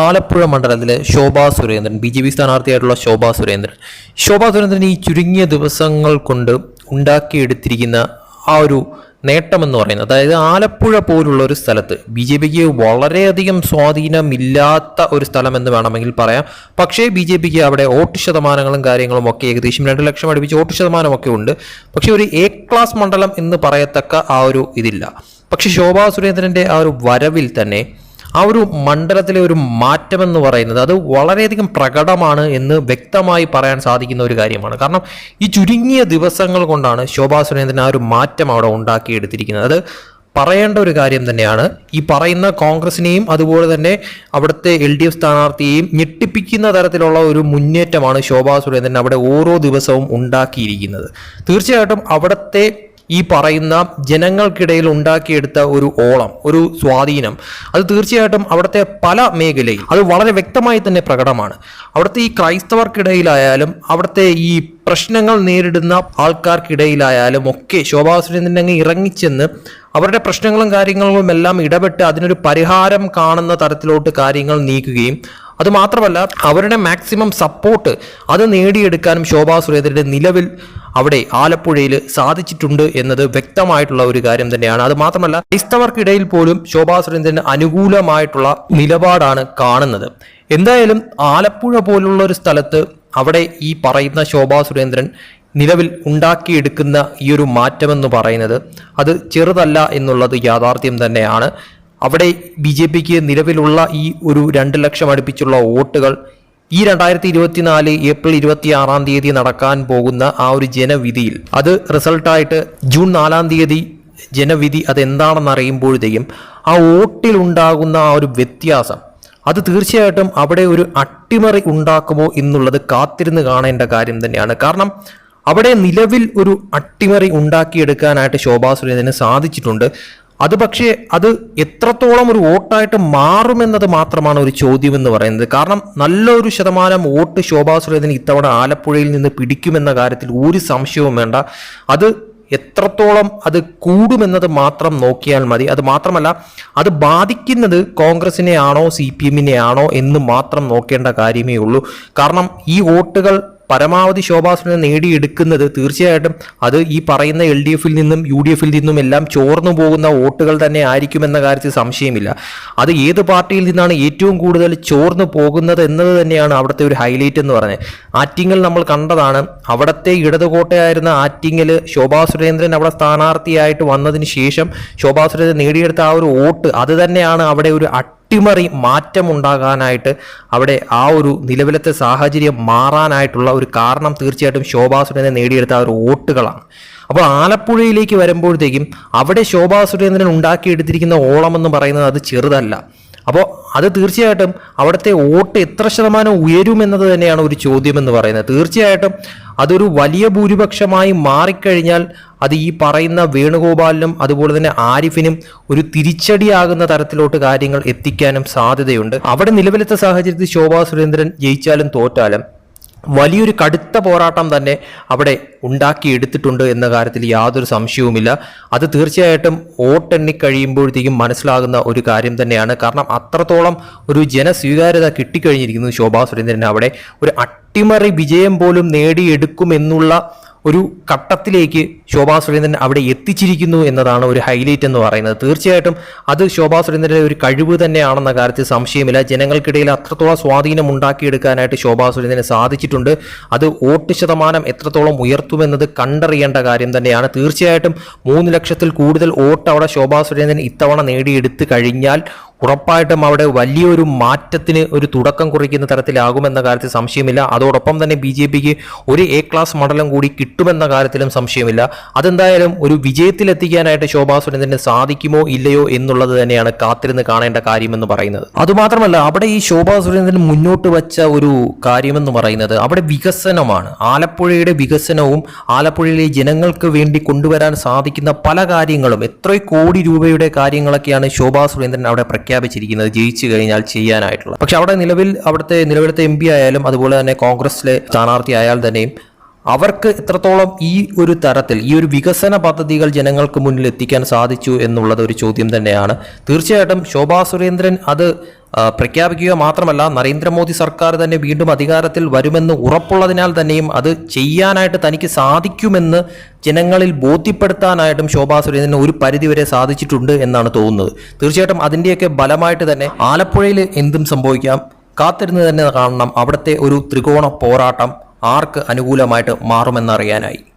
ആലപ്പുഴ മണ്ഡലത്തിലെ Shobha Surendran B J P സ്ഥാനാർത്ഥിയായിട്ടുള്ള Shobha Surendran. Shobha Surendran ഈ ചുരുങ്ങിയ ദിവസങ്ങൾ കൊണ്ട് ഉണ്ടാക്കിയെടുത്തിരിക്കുന്ന ആ ഒരു നേട്ടമെന്ന് പറയുന്നത് അതായത് ആലപ്പുഴ പോലുള്ള ഒരു സ്ഥലത്ത് ബി ജെ പിക്ക് വളരെയധികം സ്വാധീനമില്ലാത്ത ഒരു സ്ഥലമെന്ന് വേണമെങ്കിൽ പറയാം. പക്ഷേ ബി ജെ പിക്ക് അവിടെ വോട്ട് ശതമാനങ്ങളും കാര്യങ്ങളും ഒക്കെ ഏകദേശം രണ്ട് ലക്ഷം അടുപ്പിച്ച് വോട്ട് ശതമാനമൊക്കെ ഉണ്ട്. പക്ഷേ ഒരു എ ക്ലാസ് മണ്ഡലം എന്ന് പറയത്തക്ക ആ ഒരു ഇതില്ല. പക്ഷേ ശോഭാ സുരേന്ദ്രന്റെ ആ ഒരു വരവിൽ തന്നെ ആ ഒരു മണ്ഡലത്തിലെ ഒരു മാറ്റമെന്ന് പറയുന്നത് അത് വളരെയധികം പ്രകടമാണ് എന്ന് വ്യക്തമായി പറയാൻ സാധിക്കുന്ന ഒരു കാര്യമാണ്. കാരണം ഈ ചുരുങ്ങിയ ദിവസങ്ങൾ കൊണ്ടാണ് ശോഭാ സുരേന്ദ്രൻ ആ ഒരു മാറ്റം അവിടെ ഉണ്ടാക്കിയെടുത്തിരിക്കുന്നത്. അത് പറയേണ്ട ഒരു കാര്യം തന്നെയാണ്. ഈ പറയുന്ന കോൺഗ്രസിനെയും അതുപോലെ തന്നെ അവിടുത്തെ എൽ ഡി എഫ് സ്ഥാനാർത്ഥിയെയും ഞെട്ടിപ്പിക്കുന്ന തരത്തിലുള്ള ഒരു മുന്നേറ്റമാണ് ശോഭാ സുരേന്ദ്രൻ അവിടെ ഓരോ ദിവസവും ഉണ്ടാക്കിയിരിക്കുന്നത്. തീർച്ചയായിട്ടും അവിടുത്തെ ഈ പറയുന്ന ജനങ്ങൾക്കിടയിൽ ഉണ്ടാക്കിയെടുത്ത ഒരു ഓളം ഒരു സ്വാധീനം അത് തീർച്ചയായിട്ടും അവിടുത്തെ പല മേഖലയിൽ അത് വളരെ വ്യക്തമായി തന്നെ പ്രകടമാണ്. അവിടുത്തെ ഈ ക്രൈസ്തവർക്കിടയിലായാലും അവിടുത്തെ ഈ പ്രശ്നങ്ങൾ നേരിടുന്ന ആൾക്കാർക്കിടയിലായാലും ഒക്കെ ശോഭാ സുരേന്ദ്രൻ അങ്ങ് ഇറങ്ങിച്ചെന്ന് അവരുടെ പ്രശ്നങ്ങളും കാര്യങ്ങളും എല്ലാം ഇടപെട്ട് അതിനൊരു പരിഹാരം കാണുന്ന തരത്തിലോട്ട് കാര്യങ്ങൾ നീക്കുകയും അത് മാത്രമല്ല അവരുടെ മാക്സിമം സപ്പോർട്ട് അത് നേടിയെടുക്കാനും ശോഭാ സുരേന്ദ്രന്റെ നിലവിൽ അവിടെ ആലപ്പുഴയിൽ സാധിച്ചിട്ടുണ്ട് എന്നത് വ്യക്തമായിട്ടുള്ള ഒരു കാര്യം തന്നെയാണ്. അത് മാത്രമല്ല ക്രൈസ്തവർക്കിടയിൽ പോലും ശോഭാ സുരേന്ദ്രന് അനുകൂലമായിട്ടുള്ള നിലപാടാണ് കാണുന്നത്. എന്തായാലും ആലപ്പുഴ പോലുള്ള ഒരു സ്ഥലത്ത് അവിടെ ഈ പറയുന്ന ശോഭാ സുരേന്ദ്രൻ നിലവിൽ ഉണ്ടാക്കിയെടുക്കുന്ന ഈ ഒരു മാറ്റമെന്ന് പറയുന്നത് അത് ചെറുതല്ല എന്നുള്ളത് യാഥാർത്ഥ്യം തന്നെയാണ്. അവിടെ ബി ജെ പിക്ക് നിലവിലുള്ള ഈ ഒരു രണ്ട് ലക്ഷം അടുപ്പിച്ചുള്ള വോട്ടുകൾ ഈ രണ്ടായിരത്തി ഇരുപത്തിനാല് ഏപ്രിൽ ഇരുപത്തി ആറാം തീയതി നടക്കാൻ പോകുന്ന ആ ഒരു ജനവിധിയിൽ. അത് റിസൾട്ടായിട്ട് ജൂൺ നാലാം തീയതി ജനവിധി അതെന്താണെന്ന് അറിയുമ്പോഴത്തേക്കും ആ വോട്ടിലുണ്ടാകുന്ന ആ ഒരു വ്യത്യാസം അത് തീർച്ചയായിട്ടും അവിടെ ഒരു അട്ടിമറി ഉണ്ടാക്കുമോ എന്നുള്ളത് കാത്തിരുന്ന് കാണേണ്ട കാര്യം തന്നെയാണ്. കാരണം അവിടെ നിലവിൽ ഒരു അട്ടിമറി ഉണ്ടാക്കിയെടുക്കാനായിട്ട് ശോഭാ സുരേന്ദ്രന് സാധിച്ചിട്ടുണ്ട്. അത് പക്ഷേ അത് എത്രത്തോളം ഒരു വോട്ടായിട്ട് മാറുമെന്നത് മാത്രമാണ് ഒരു ചോദ്യം എന്ന് പറയുന്നത്. കാരണം നല്ലൊരു ശതമാനം വോട്ട് ശോഭാ സുരേന്ദ്രൻ ഇത്തവണ ആലപ്പുഴയിൽ നിന്ന് പിടിക്കുമെന്ന കാര്യത്തിൽ ഒരു സംശയവും വേണ്ട. അത് എത്രത്തോളം അത് കൂടുമെന്നത് മാത്രം നോക്കിയാൽ മതി. അത് മാത്രമല്ല അത് ബാധിക്കുന്നത് കോൺഗ്രസിനെ ആണോ സി പി എമ്മിനെ ആണോ എന്ന് മാത്രം നോക്കേണ്ട കാര്യമേ ഉള്ളൂ. കാരണം ഈ വോട്ടുകൾ പരമാവധി ശോഭാസുരനെ നേടിയെടുക്കുന്നത് തീർച്ചയായിട്ടും അത് ഈ പറയുന്ന എൽ ഡി എഫിൽ നിന്നും യു ഡി എഫിൽ നിന്നും എല്ലാം ചോർന്നു പോകുന്ന വോട്ടുകൾ തന്നെ ആയിരിക്കുമെന്ന കാര്യത്തിൽ സംശയമില്ല. അത് ഏത് പാർട്ടിയിൽ നിന്നാണ് ഏറ്റവും കൂടുതൽ ചോർന്നു പോകുന്നത് എന്നത് തന്നെയാണ് അവിടുത്തെ ഒരു ഹൈലൈറ്റ് എന്ന് പറഞ്ഞത് ആറ്റിങ്ങൽ നമ്മൾ കണ്ടതാണ്. അവിടുത്തെ ഇടതുകോട്ടയായിരുന്ന ആറ്റിങ്ങൽ ശോഭാ സുരേന്ദ്രൻ അവിടെ സ്ഥാനാർത്ഥിയായിട്ട് വന്നതിന് ശേഷം ശോഭാ സുരേന്ദ്രൻ നേടിയെടുത്ത ആ ഒരു വോട്ട് അത് തന്നെയാണ് അവിടെ ഒരു അട്ടിമറി മാറ്റമുണ്ടാകാനായിട്ട് അവിടെ ആ ഒരു നിലവിലത്തെ സാഹചര്യം മാറാനായിട്ടുള്ള ഒരു കാരണം തീർച്ചയായിട്ടും ശോഭാ സുരേന്ദ്രൻ നേടിയെടുത്ത ആ ഒരു വോട്ടുകളാണ്. അപ്പോൾ ആലപ്പുഴയിലേക്ക് വരുമ്പോഴത്തേക്കും അവിടെ ശോഭാ സുരേന്ദ്രൻ ഉണ്ടാക്കിയെടുത്തിരിക്കുന്ന ഓളം എന്ന് പറയുന്നത് അത് ചെറുതല്ല. അപ്പോൾ അത് തീർച്ചയായിട്ടും അവിടുത്തെ വോട്ട് എത്ര ശതമാനം ഉയരുമെന്നത് തന്നെയാണ് ഒരു ചോദ്യമെന്ന് പറയുന്നത്. തീർച്ചയായിട്ടും അതൊരു വലിയ ഭൂരിപക്ഷമായി മാറിക്കഴിഞ്ഞാൽ അത് ഈ പറയുന്ന വേണുഗോപാലിനും അതുപോലെ തന്നെ ആരിഫിനും ഒരു തിരിച്ചടിയാകുന്ന തരത്തിലോട്ട് കാര്യങ്ങൾ എത്തിക്കാനും സാധ്യതയുണ്ട്. അവിടെ നിലവിലത്തെ സാഹചര്യത്തിൽ ശോഭാ സുരേന്ദ്രൻ ജയിച്ചാലും തോറ്റാലും വലിയൊരു കടുത്ത പോരാട്ടം തന്നെ അവിടെ ഉണ്ടാക്കിയെടുത്തിട്ടുണ്ട് എന്ന കാര്യത്തിൽ യാതൊരു സംശയവുമില്ല. അത് തീർച്ചയായിട്ടും വോട്ടെണ്ണി കഴിയുമ്പോഴത്തേക്കും മനസ്സിലാകുന്ന ഒരു കാര്യം തന്നെയാണ്. കാരണം അത്രത്തോളം ഒരു ജനസ്വീകാര്യത കിട്ടിക്കഴിഞ്ഞിരിക്കുന്നു ശോഭാ സുരേന്ദ്രൻ അവിടെ. ഒരു അട്ടിമറി വിജയം പോലും നേടിയെടുക്കുമെന്നുള്ള ഒരു ഘട്ടത്തിലേക്ക് ശോഭാ സുരേന്ദ്രൻ അവിടെ എത്തിച്ചിരിക്കുന്നു എന്നതാണ് ഒരു ഹൈലൈറ്റ് എന്ന് പറയുന്നത്. തീർച്ചയായിട്ടും അത് ശോഭാ സുരേന്ദ്രന്റെ ഒരു കഴിവ് തന്നെയാണെന്ന കാര്യത്തിൽ സംശയമില്ല. ജനങ്ങൾക്കിടയിൽ അത്രത്തോളം സ്വാധീനം ഉണ്ടാക്കിയെടുക്കാനായിട്ട് ശോഭാ സുരേന്ദ്രന് സാധിച്ചിട്ടുണ്ട്. അത് വോട്ട് ശതമാനം എത്രത്തോളം ഉയർത്തുമെന്നത് കണ്ടറിയേണ്ട കാര്യം തന്നെയാണ്. തീർച്ചയായിട്ടും മൂന്ന് ലക്ഷത്തിൽ കൂടുതൽ വോട്ട് അവിടെ ശോഭാ സുരേന്ദ്രൻ ഇത്തവണ നേടിയെടുത്ത് കഴിഞ്ഞാൽ ഉറപ്പായിട്ടും അവിടെ വലിയൊരു മാറ്റത്തിന് ഒരു തുടക്കം കുറിക്കുന്ന തരത്തിലാകുമെന്ന കാര്യത്തിൽ സംശയമില്ല. അതോടൊപ്പം തന്നെ ബി ജെ പിക്ക് ഒരു എ ക്ലാസ് മണ്ഡലം കൂടി കിട്ടുമെന്ന കാര്യത്തിലും സംശയമില്ല. അതെന്തായാലും ഒരു വിജയത്തിലെത്തിക്കാനായിട്ട് ശോഭാ സുരേന്ദ്രന് സാധിക്കുമോ ഇല്ലയോ എന്നുള്ളത് തന്നെയാണ് കാത്തിരുന്ന് കാണേണ്ട കാര്യമെന്ന് പറയുന്നത്. അതുമാത്രമല്ല അവിടെ ഈ ശോഭാ സുരേന്ദ്രൻ മുന്നോട്ട് വച്ച ഒരു കാര്യമെന്ന് പറയുന്നത് അവിടെ വികസനമാണ്. ആലപ്പുഴയുടെ വികസനവും ആലപ്പുഴയിലെ ജനങ്ങൾക്ക് വേണ്ടി കൊണ്ടുവരാൻ സാധിക്കുന്ന പല കാര്യങ്ങളും എത്ര കോടി രൂപയുടെ കാര്യങ്ങളൊക്കെയാണ് ശോഭാ സുരേന്ദ്രൻ അവിടെ പ്രഖ്യാപിച്ചിരിക്കുന്നത് ജയിച്ചു കഴിഞ്ഞാൽ ചെയ്യാനായിട്ടുള്ളത്. പക്ഷെ അവിടെ നിലവിൽ അവിടുത്തെ നിലവിലത്തെ എം ആയാലും അതുപോലെ തന്നെ കോൺഗ്രസിലെ സ്ഥാനാർത്ഥി ആയാൽ തന്നെയും അവർക്ക് എത്രത്തോളം ഈ ഒരു തരത്തിൽ ഈ ഒരു വികസന പദ്ധതികൾ ജനങ്ങൾക്ക് മുന്നിൽ എത്തിക്കാൻ സാധിച്ചു എന്നുള്ളത് ഒരു ചോദ്യം തന്നെയാണ്. തീർച്ചയായിട്ടും ശോഭാ സുരേന്ദ്രൻ അത് പ്രഖ്യാപിക്കുക മാത്രമല്ല നരേന്ദ്രമോദി സർക്കാർ തന്നെ വീണ്ടും അധികാരത്തിൽ വരുമെന്ന് ഉറപ്പുള്ളതിനാൽ തന്നെയും അത് ചെയ്യാനായിട്ട് തനിക്ക് സാധിക്കുമെന്ന് ജനങ്ങളിൽ ബോധ്യപ്പെടുത്താനായിട്ടും ശോഭാ സുരേന്ദ്രന് ഒരു പരിധിവരെ സാധിച്ചിട്ടുണ്ട് എന്നാണ് തോന്നുന്നത്. തീർച്ചയായിട്ടും അതിന്റെയൊക്കെ ബലമായിട്ട് തന്നെ ആലപ്പുഴയിൽ എന്തും സംഭവിക്കാം. കാത്തിരുന്ന് തന്നെ കാണണം അവിടുത്തെ ഒരു ത്രികോണ പോരാട്ടം. ആർക്ക് അനുകൂലമായിട്ട് മാറുമെന്നറിയാനായി.